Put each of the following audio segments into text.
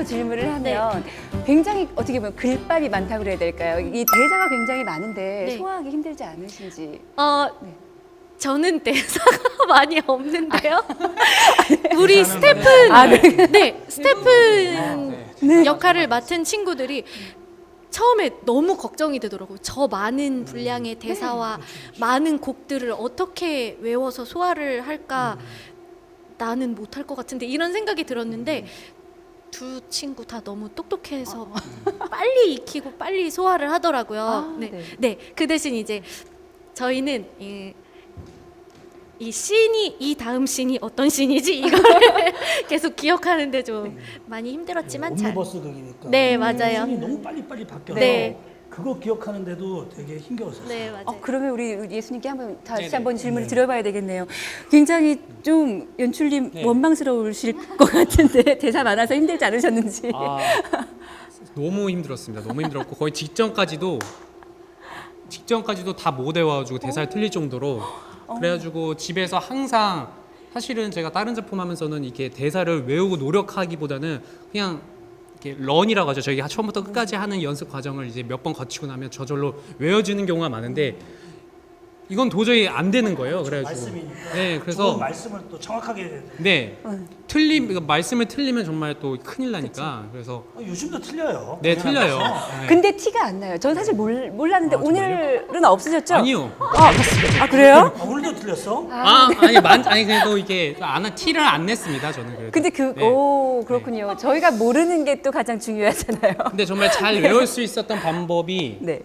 더 질문을 하면 굉장히 어떻게 보면 글밥이 많다고 그래야 될까요? 이 대사가 굉장히 많은데 네. 소화하기 힘들지 않으신지. 어, 네. 저는 대사가 많이 없는데요. 우리 스태프, 아, 네. 네, 스태프 네. 역할을 맡은 친구들이 처음에 너무 걱정이 되더라고요. 저 많은 분량의 대사와 많은 곡들을 어떻게 외워서 소화를 할까? 나는 못할 것 같은데 이런 생각이 들었는데 두 친구 다 너무 똑똑해서 빨리 익히고 빨리 소화를 하더라고요. 아, 네. 네. 네. 그 대신 이제 저희는 이, 이 씬이 이 다음 씬이 어떤 씬이지 이거를 계속 기억하는데 좀 많이 힘들었지만 잘. 옴니버스 극이니까. 네, 맞아요. 씬이 너무 빨리빨리 바뀌어서 네. 그거 기억하는데도 되게 힘겨웠어요. 네, 맞아요. 어, 그러면 우리 예수님께 한번 다시 네네. 한번 질문을 네. 드려봐야 되겠네요. 굉장히 좀 연출님 네. 원망스러우실 것 같은데 대사 많아서 힘들지 않으셨는지. 아, 너무 힘들었습니다. 너무 힘들었고 거의 직전까지도 직전까지도 다 못 외워가지고 대사를 틀릴 정도로 그래가지고 집에서 항상 사실은 제가 다른 작품 하면서는 이게 대사를 외우고 노력하기보다는 그냥 런이라고 하죠. 저희가 처음부터 끝까지 하는 연습 과정을 이제 몇 번 거치고 나면 저절로 외워지는 경우가 많은데 이건 도저히 안 되는 거예요. 그래가지고 말씀이니까. 네, 좋은 그래서 말씀을 또 정확하게. 네 응. 틀림 그러니까 말씀을 틀리면 정말 또 큰일 나니까 그래서 어, 요즘도 틀려요. 네 틀려요. 거죠. 네. 근데 티가 안 나요. 전 사실 몰, 몰랐는데 아, 정말요? 오늘은 없으셨죠? 아니요. 아, 아 그래요? 아, 오늘도 틀렸어? 아, 아니 만 아니 그래도 이게 안 티를 안 냈습니다 저는 그래도. 근데 그, 네. 오, 그렇군요. 저희가 모르는 게 또 가장 중요하잖아요. 근데 정말 잘 외울 수 있었던 방법이 네.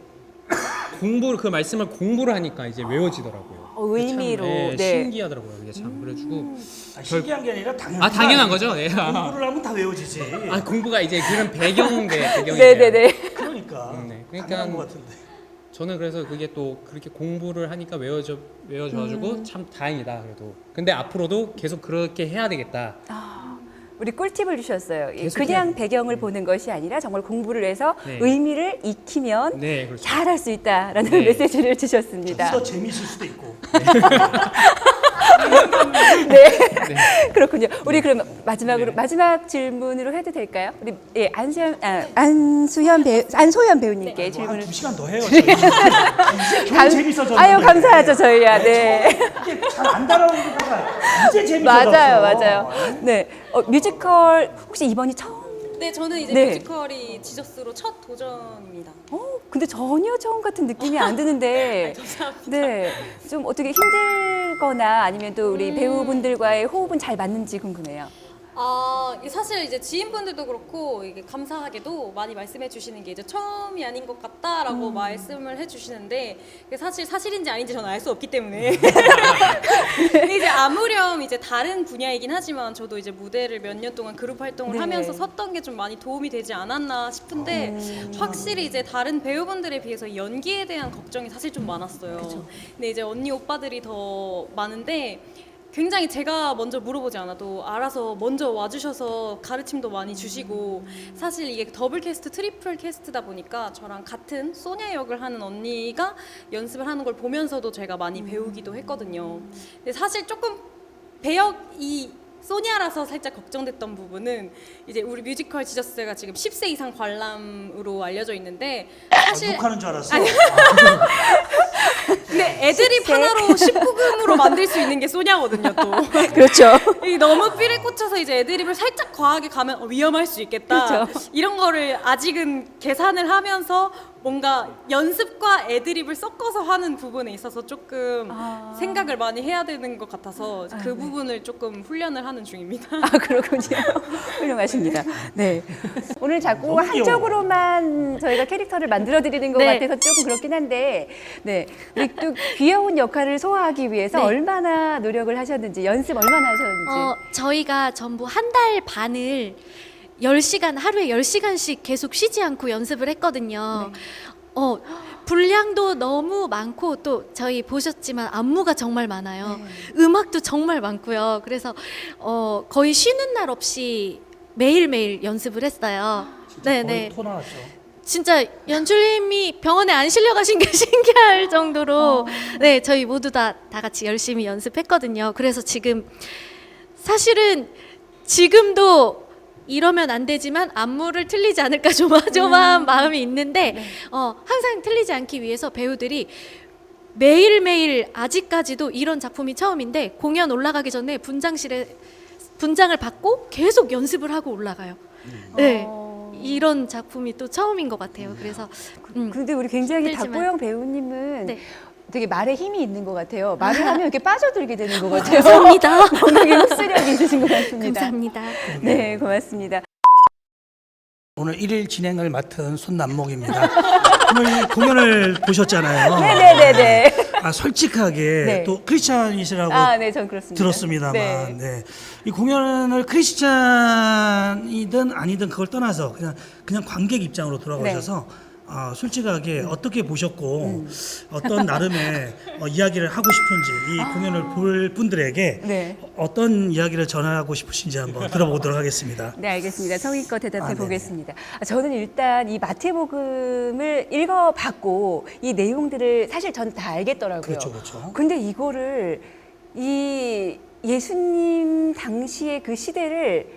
공부를 그 말씀을 공부를 하니까 이제 외워지더라고요. 어, 의미로. 참, 네, 네. 신기하더라고요 그게 참. 그래가지고 아, 신기한 게 아니라 당연한 아 당연한 거죠. 네. 공부를 하면 다 외워지지. 아 공부가 이제 그런 배경인데 배경이. 네네네. 그러니까. 음, 네. 그러니까 당연한 것 같은데. 저는 그래서 그게 또 그렇게 공부를 하니까 외워져 외워져가지고 음. 참 다행이다 그래도. 근데 앞으로도 계속 그렇게 해야 되겠다. 우리 꿀팁을 주셨어요. 그냥. 배경을 보는 것이 아니라 정말 공부를 해서 네. 의미를 익히면 네 그렇죠. 잘할 수 있다라는 네. 메시지를 주셨습니다. 더 재미있을 수도 있고. 네. 그렇군요. 우리 그럼 마지막으로 마지막 질문으로 해도 될까요? 우리 예, 안수현 아, 안수현 배우 안소연 배우님께 뭐 질문을 한두 시간 더 해요. 감- 재밌어졌는데. 아유 감사하죠 저희야. 네. 이게 잘 안 따라오는 거가 이제 재밌어졌어. 맞아요, 맞아요. 네. 어, 뮤지컬 혹시 이번이 처음? 네, 저는 이제 네. 뮤지컬이 지저스로 첫 도전입니다. 어, 근데 전혀 처음 같은 느낌이 안 드는데. 네. 좀 어떻게 힘들거나 아니면 또 우리 배우분들과의 호흡은 잘 맞는지 궁금해요. 아, 이게 사실 이제 지인분들도 그렇고 이게 감사하게도 많이 말씀해 주시는 게 이제 처음이 아닌 것 같다라고 말씀을 해 주시는데 이게 사실 사실인지 아닌지 저는 알 수 없기 때문에. 근데 이제 아무렴 이제 다른 분야이긴 하지만 저도 이제 무대를 몇 년 동안 그룹 활동을 네. 하면서 섰던 게 좀 많이 도움이 되지 않았나 싶은데 확실히 이제 다른 배우분들에 비해서 연기에 대한 걱정이 사실 좀 많았어요. 근데 이제 언니 오빠들이 더 많은데 굉장히 제가 먼저 물어보지 않아도 알아서 먼저 와주셔서 가르침도 많이 주시고 사실 이게 더블 캐스트, 트리플 캐스트다 보니까 저랑 같은 소냐 역을 하는 언니가 연습을 하는 걸 보면서도 제가 많이 배우기도 했거든요. 근데 사실 조금 배역이 소냐라서 살짝 걱정됐던 부분은 이제 우리 뮤지컬 지저스가 지금 10세 이상 관람으로 알려져 있는데 사실 아, 욕하는 줄 알았어. 근데 애드립 하나로 19금으로 만들 수 있는 게 소냐거든요 또. 그렇죠. 이 너무 삘에 꽂혀서 이제 애드립을 살짝 과하게 가면 어, 위험할 수 있겠다. 그렇죠. 이런 거를 아직은 계산을 하면서 뭔가 연습과 애드립을 섞어서 하는 부분에 있어서 조금 아. 생각을 많이 해야 되는 것 같아서 아, 그 네. 부분을 조금 훈련을 하는 중입니다. 아 그렇군요. 훌륭하십니다. 네. 오늘 자꾸. 한쪽으로만 저희가 캐릭터를 만들어 드리는 것 네. 같아서 조금 그렇긴 한데, 네. 우리 또 귀여운 역할을 소화하기 위해서 네. 얼마나 노력을 하셨는지, 연습 얼마나 하셨는지. 어, 저희가 전부 한 달 반을 10시간, 하루에 10시간씩 계속 쉬지 않고 연습을 했거든요. 어, 분량도 너무 많고 또 저희 보셨지만 안무가 정말 많아요. 음악도 정말 많고요. 그래서 어, 거의 쉬는 날 없이 매일매일 연습을 했어요. 네, 네. 나왔죠. 진짜 연출님이 병원에 안 실려 가신 게 신기할 정도로 네 저희 모두 다 다 같이 열심히 연습했거든요. 그래서 지금 사실은 지금도 이러면 안 되지만 안무를 틀리지 않을까 조마조마한 마음이 있는데 어, 항상 틀리지 않기 위해서 배우들이 매일매일 아직까지도 이런 작품이 처음인데 공연 올라가기 전에 분장실에 분장을 받고 계속 연습을 하고 올라가요. 네. 어. 이런 작품이 또 처음인 것 같아요. 그래서 음. 근데 우리 굉장히 힘들지만. 박보영 배우님은 네. 되게 말에 힘이 있는 것 같아요. 말을 하면 이렇게 빠져들게 되는 것 같아요. 감사합니다. 워낙에 흡수력이 있으신 것 같습니다. 감사합니다. 네, 고맙습니다. 오늘 일일 진행을 맡은 손남목입니다. 오늘 공연을 보셨잖아요. 네네네네. 아 솔직하게 네. 또 크리스찬이시라고 아, 네, 전 그렇습니다. 들었습니다만, 네. 네. 이 공연을 크리스찬이든 아니든 그걸 떠나서 그냥 그냥 관객 입장으로 돌아가셔서 네. 아, 솔직하게 음. 어떻게 보셨고 어떤 나름의 어, 이야기를 하고 싶은지 이 공연을 볼 분들에게 아. 네. 어떤 이야기를 전하고 싶으신지 한번 들어보도록 하겠습니다. 네, 알겠습니다. 성의껏 대답해 아, 네네. 보겠습니다. 아, 저는 일단 이 마태복음을 읽어봤고 이 내용들을 사실 전 다 알겠더라고요. 그렇죠, 그렇죠. 근데 이거를 이 예수님 당시의 그 시대를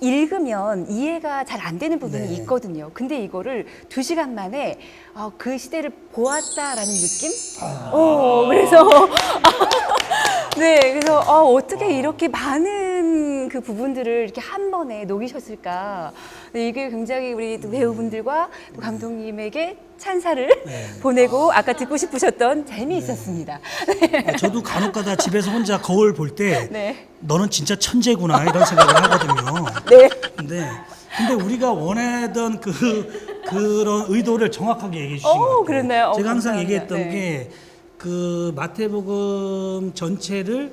읽으면 이해가 잘 안 되는 부분이 네. 있거든요. 근데 이거를 두 시간 만에 어, 그 시대를 보았다라는 느낌? 아. 어, 그래서 네, 그래서 어, 어떻게 이렇게 많은 그 부분들을 이렇게 한 번에 녹이셨을까? 네, 이게 굉장히 우리 또 배우분들과 또 감독님에게 찬사를 네. 보내고 아까 듣고 싶으셨던 재미 있었습니다. 아, 저도 간혹가다 집에서 혼자 거울 볼 때 네, 너는 진짜 천재구나 이런 생각을 하거든요. 네, 근데 근데 우리가 원하던 그 그런 의도를 정확하게 얘기해 주신 어, 것 같아요. 그랬나요? 어, 제가 항상 감사합니다. 얘기했던 네. 게그 마태복음 전체를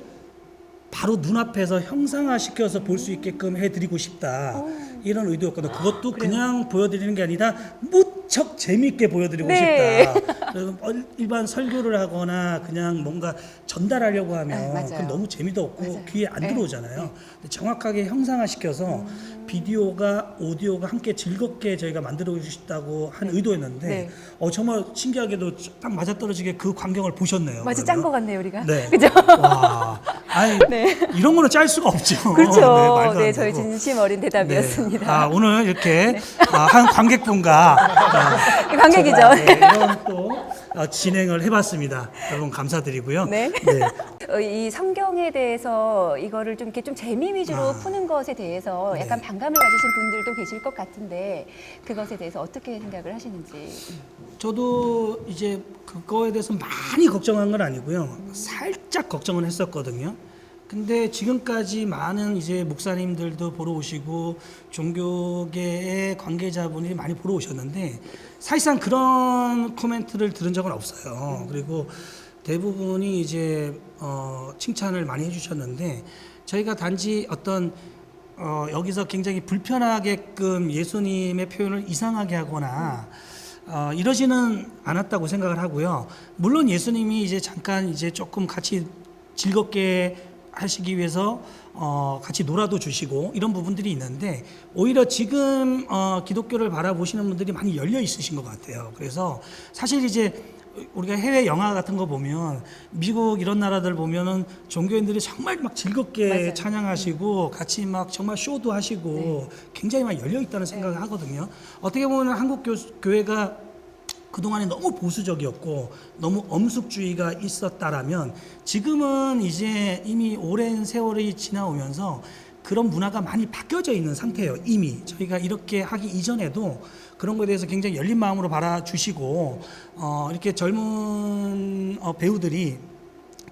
바로 눈앞에서 형상화시켜서 볼 수 있게끔 해드리고 싶다 어. 이런 의도였거든요. 그것도 그냥 보여드리는 게 아니라 무 척 재미있게 보여드리고 네. 싶다. 그래서 일반 설교를 하거나 그냥 뭔가 전달하려고 하면 네, 맞아요. 그건 너무 재미도 없고 맞아요. 귀에 안 네. 들어오잖아요. 근데 정확하게 형상화시켜서 비디오가 오디오가 함께 즐겁게 저희가 만들어 주셨다고 한 의도였는데 네. 어 정말 신기하게도 딱 맞아떨어지게 그 광경을 보셨네요. 그러면. 짠것 같네요, 우리가. 네. 그죠? 와, 아니 이런 거는 짤 수가 없죠. 그렇죠. 네, 안 저희. 진심 어린 대답이었습니다. 네. 아, 오늘 이렇게 아, 한 관객분과 아, 관객이죠. 제가, 네, 이런 또 어, 진행을 해봤습니다. 여러분 감사드리고요. 네. 네. 어, 이 성경에 대해서 이거를 좀 이렇게 좀 재미 위주로 아. 푸는 것에 대해서 약간 네. 반감을 가지신 분들도 계실 것 같은데 그것에 대해서 어떻게 생각을 하시는지. 저도 이제 그거에 대해서 많이 걱정한 건 아니고요. 살짝 걱정은 했었거든요. 근데 지금까지 많은 이제 목사님들도 보러 오시고 종교계의 관계자분이 많이 보러 오셨는데 사실상 그런 코멘트를 들은 적은 없어요. 그리고 대부분이 이제 어, 칭찬을 많이 해주셨는데 저희가 단지 어떤 어, 여기서 굉장히 불편하게끔 예수님의 표현을 이상하게 하거나 어, 이러지는 않았다고 생각을 하고요. 물론 예수님이 이제 잠깐 이제 조금 같이 즐겁게 하시기 위해서 어, 같이 놀아도 주시고 이런 부분들이 있는데 오히려 지금 어, 기독교를 바라보시는 분들이 많이 열려 있으신 것 같아요. 그래서 사실 이제 우리가 해외 영화 같은 거 보면 미국 이런 나라들 보면은 종교인들이 정말 막 즐겁게 맞아요. 찬양하시고 같이 막 정말 쇼도 하시고 굉장히 많이 열려 있다는 생각을 하거든요. 어떻게 보면 한국 교, 교회가 그동안에 너무 보수적이었고 너무 엄숙주의가 있었다라면 지금은 이제 이미 오랜 세월이 지나오면서 그런 문화가 많이 바뀌어져 있는 상태예요. 이미 저희가 이렇게 하기 이전에도 그런 거에 대해서 굉장히 열린 마음으로 바라주시고 어, 이렇게 젊은 어, 배우들이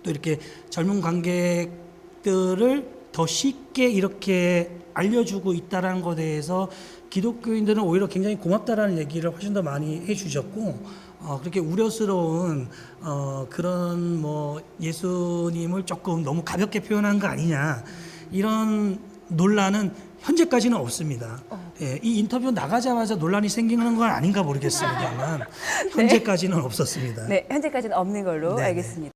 또 이렇게 젊은 관객들을 더 쉽게 이렇게 알려주고 있다라는 것에 대해서 기독교인들은 오히려 굉장히 고맙다라는 얘기를 훨씬 더 많이 해주셨고 어, 그렇게 우려스러운 어, 그런 뭐 예수님을 조금 너무 가볍게 표현한 거 아니냐 이런 논란은 현재까지는 없습니다. 예, 이 인터뷰 나가자마자 논란이 생기는 건 아닌가 모르겠습니다만 현재까지는 없었습니다. 네, 현재까지는 없는 걸로 네네. 알겠습니다.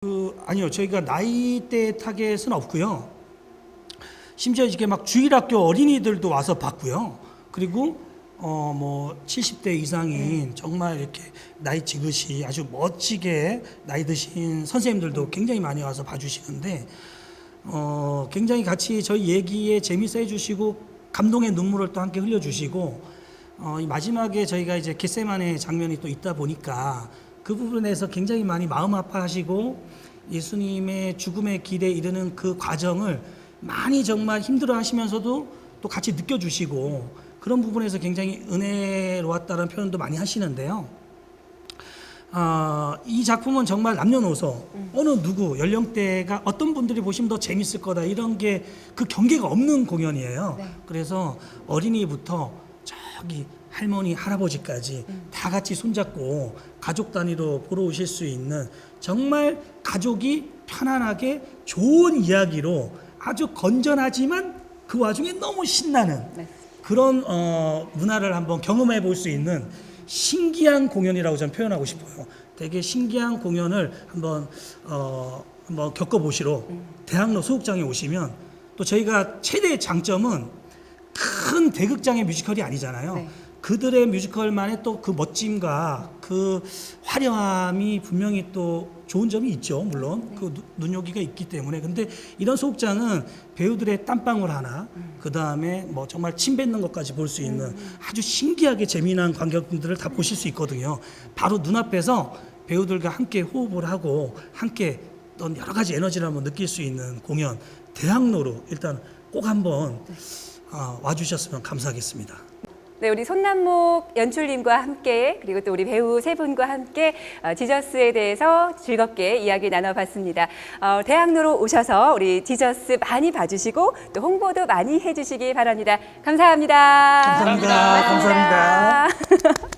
그 아니요 저희가 나이대 타겟은 없고요 심지어 이게 막 주일학교 어린이들도 와서 봤고요. 그리고 어 뭐 70대 이상인 정말 이렇게 나이 지긋이 아주 멋지게 나이 드신 선생님들도 굉장히 많이 와서 봐주시는데 어, 굉장히 같이 저희 얘기에 재밌어 해주시고 감동의 눈물을 또 함께 흘려주시고 어, 이 마지막에 저희가 이제 겟세만의 장면이 또 있다 보니까 그 부분에서 굉장히 많이 마음 아파하시고 예수님의 죽음의 길에 이르는 그 과정을 많이 정말 힘들어 하시면서도 또 같이 느껴주시고 그런 부분에서 굉장히 은혜로웠다는 표현도 많이 하시는데요. 아, 이 작품은 정말 남녀노소 어느 누구 연령대가 어떤 분들이 보시면 더 재밌을 거다 이런 게 그 경계가 없는 공연이에요. 네. 그래서 어린이부터 저기 할머니 할아버지까지 다 같이 손잡고 가족 단위로 보러 오실 수 있는 정말 가족이 편안하게 좋은 이야기로 아주 건전하지만 그 와중에 너무 신나는 네. 그런 어, 문화를 한번 경험해 볼 수 있는 신기한 공연이라고 저는 표현하고 싶어요. 되게 신기한 공연을 한번 어, 한번 겪어보시러 대학로 소극장에 오시면 또 저희가 최대의 장점은 큰 대극장의 뮤지컬이 아니잖아요. 네. 그들의 뮤지컬만의 또 그 멋짐과 그 화려함이 분명히 또 좋은 점이 있죠. 물론 그 누- 눈요기가 있기 때문에. 근데 이런 소극장은 배우들의 땀방울 하나, 그 다음에 뭐 정말 침 뱉는 것까지 볼 수 있는 아주 신기하게 재미난 관객분들을 다 보실 수 있거든요. 바로 눈앞에서 배우들과 함께 호흡을 하고 함께 어떤 여러 가지 에너지를 한번 느낄 수 있는 공연 대학로로 일단 꼭 한번 아, 와주셨으면 감사하겠습니다. 네, 우리 손남목 연출님과 함께 그리고 또 우리 배우 세 분과 함께 어, 지저스에 대해서 즐겁게 이야기 나눠봤습니다. 어, 대학로로 오셔서 우리 지저스 많이 봐주시고 또 홍보도 많이 해주시기 바랍니다. 감사합니다. 감사합니다. 고맙습니다. 감사합니다.